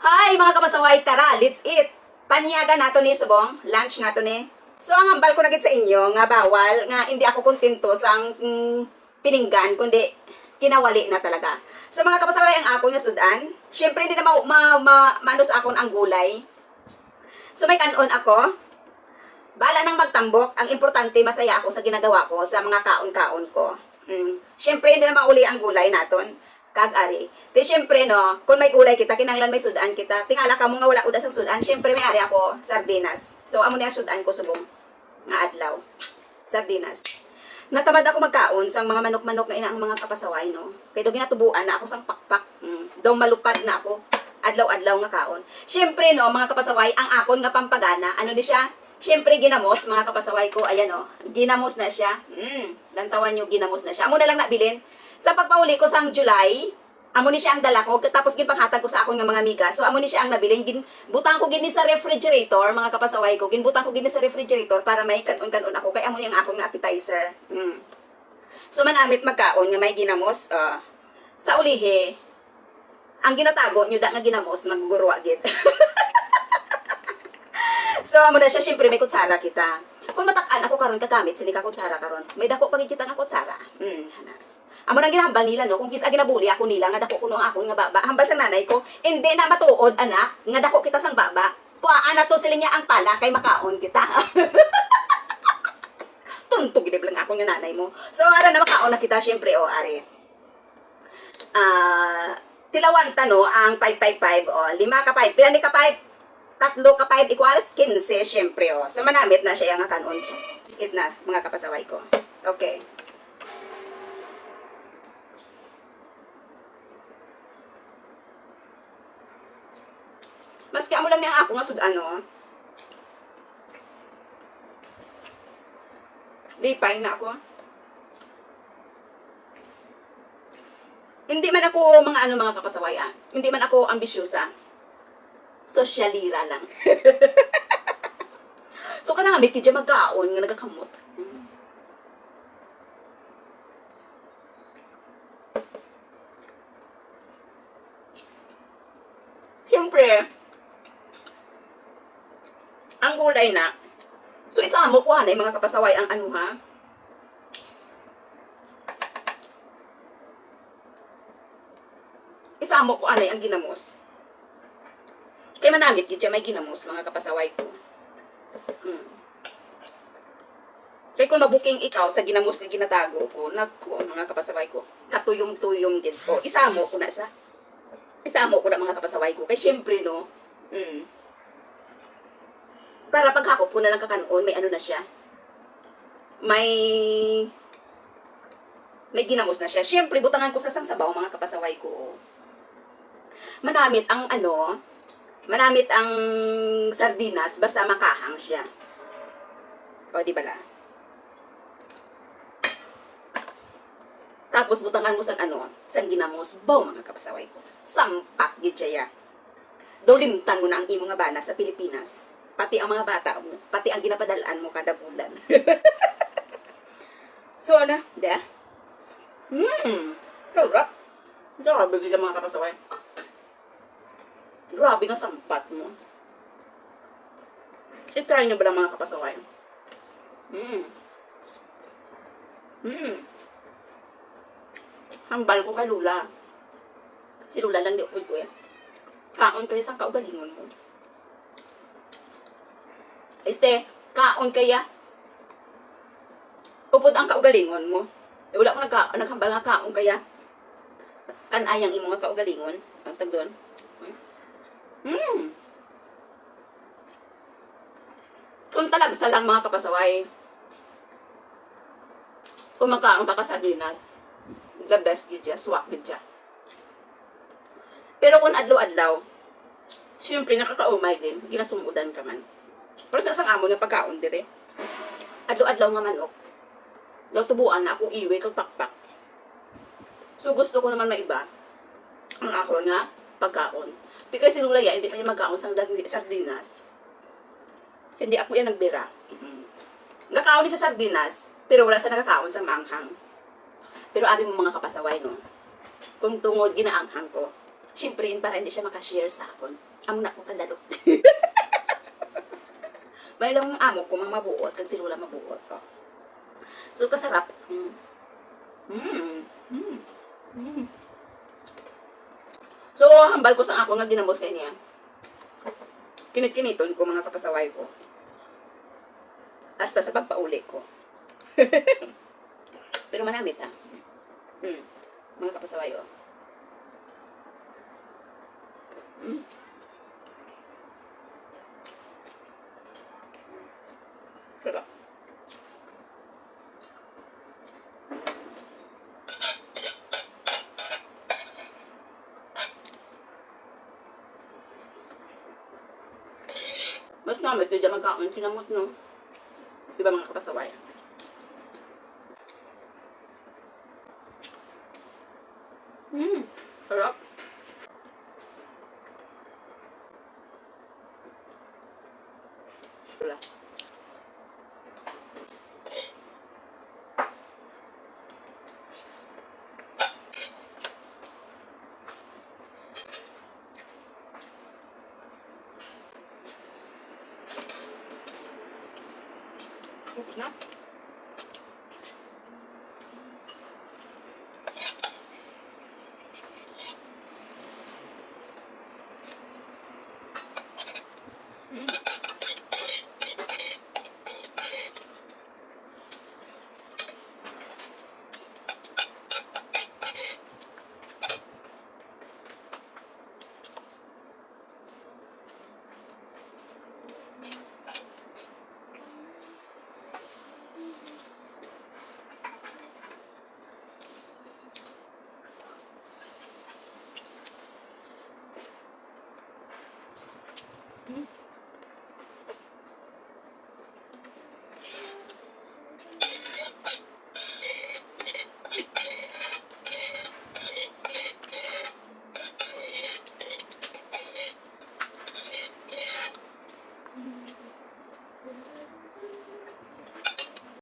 Hi mga kapasaway, tara, let's eat. Panyaga nato ni subong, lunch nato ni. So ang hambal ko nagit sa inyo nga bawal nga hindi ako kontento sa ang mm, pininggan kundi kinawali na talaga. So mga kapasaway ang ako nga sudan, syempre hindi na ma, ma, ma, maano sa akon ang gulay. So may kanon ako. Bala nang magtambok, ang importante masaya ako sa ginagawa ko sa mga kaon-kaon ko. Mm. Syempre hindi na mauli ang gulay naton kag-ari. Di syempre no, kung may gulay kita, kinanglan may sudan kita. Tingala ka mo nga wala udas ang sudan, syempre may ari ako sardinas. So amo niya sudan ko subong nga adlaw. Sardinas. Natamad ako magkaon sang mga manok-manok na ina ang mga kapasaway no. Kay do ginatubuan na ako sang pakpak. Mm. Daw malupad na ako adlaw-adlaw nga kaon. Syempre no, mga kapasaway, ang akon nga pampagana, ano ni siya? Syempre ginamos, mga kapasaway ko, ayan o, ginamos na siya. Mm, lantawan nyo, ginamos na siya. Amo na lang nabilin. Sa pagpauli ko sang July, amo ni siya ang dala ko, tapos ginpanghatag ko sa akong nga mga miga. So, amo ni siya ang nabilin. Gin, butang ko gini sa refrigerator, mga kapasaway ko. Ginbutang ko gini sa refrigerator para may kanon-kanon ako. Kaya amo ni ang akong nga appetizer. Mm. So, manamit magkaon nga may ginamos. ah, sa ulihi, ang ginatago nyo da nga ginamos, nagugurwa gid. So, amo na siya, syempre may kutsara kita. Kung matakan ako karon kagamit sini ka kutsara karon. May dako pagit kita nga kutsara. Mm. Amo nang ginahambal nila no, kung kisa ginabuli ako nila nga dako kuno ako nga baba. Hambal sa nanay ko, hindi na matuod anak, nga dako kita sang baba. Kuhaan na to sila niya ang pala kay makaon kita. Tuntog gid lang ako nga nanay mo. So ara na makaon na kita syempre o are. Ah, tilawan tano ang 555 o, lima ka 5, pila ni ka 5? tatlo ka 5 equals 15, syempre, oh. So, manamit na siya yung kanon siya. Skip na, mga kapasaway ko. Okay. Maski amo lang niyang ako nga sud ano. Di pa na ako. Hindi man ako mga ano mga kapasaway ah. Hindi man ako ambisyosa sosyalira lang. so, ka na nga, may tidya magkaon nga nagakamot. Mm. Siyempre, ang gulay na, so isama ko hanay mga kapasaway ang ano ha, isama ko anay ang ginamos. Kaya manamit gid may ginamos mga kapasaway ko. Hmm. Kaya kung mabuking ikaw sa ginamos nga ginatago ko, nagko mga kapasaway ko, katuyom-tuyom gid ko. Isamo ko na sa. Isamo ko na mga kapasaway ko. Kay syempre no, hmm. Para paghakop ko na lang kakanon, may ano na siya. May may ginamos na siya. Syempre, butangan ko sa sang sabaw mga kapasaway ko. Manamit ang ano, Manamit ang sardinas basta makahang siya. O, di ba la? Tapos butangan mo sa ano, sa ginamos, baw mga kapasaway ko. Sampak gid siya. ya. Dolimtan mo na ang imo nga bana sa Pilipinas. Pati ang mga bata mo, pati ang ginapadalaan mo kada bulan. so, ano, da? Hmm, sarap. Grabe ang mga kapasaway. Grabe nga sampat mo. I-try nyo ba lang mga kapasaway? Mm. Mm. Hambal ko kay Lula. Si Lula lang di ko eh. Kaon kaya sa kaugalingon mo. Este, kaon kaya. Upod ang kaugalingon mo. Eh, wala ko nagka, naghambal nga kaon kaya. Kanayang imo nga kaugalingon. Ang tag doon. Hmm. Kung talagsa lang mga kapasaway, kung magkaon ka ka sardinas, the best gid siya, swak gid siya. Pero kung adlaw-adlaw, siyempre nakakaumay din, ginasumudan ka man. Pero sa isang amo na pagkaon dire, adlaw-adlaw nga manok, daw tubuan na akong iwi kag pakpak. So gusto ko naman maiba, ang ako nga pagkaon. Di kasi Lula yan, hindi pa niya magkaon sa sardinas. Hindi ako yan nagbira. Mm. Nakaon din sa sardinas, pero wala sa nakakaon sa manghang. Pero abi mo mga kapasaway, no? Kung tungod ginaanghang ko, Siyempre, para hindi siya makashare sa akon. Amo na ko kadalo. May lang ang amo ko mga mabuot, kag silula mabuot ko. So, kasarap. Mm. Mm. Mm. Mm. So, hambal ko sa ako nga ginamos kay niya. Kinit-kiniton ko mga kapasaway ko. Hasta sa pagpauli ko. Pero manamit ah. Mm. Mga kapasaway oh. Mm. Mas namit ito dyan magkaon kinamot no. Di ba mga kapasaway? Mm, sarap. Wala. Tapos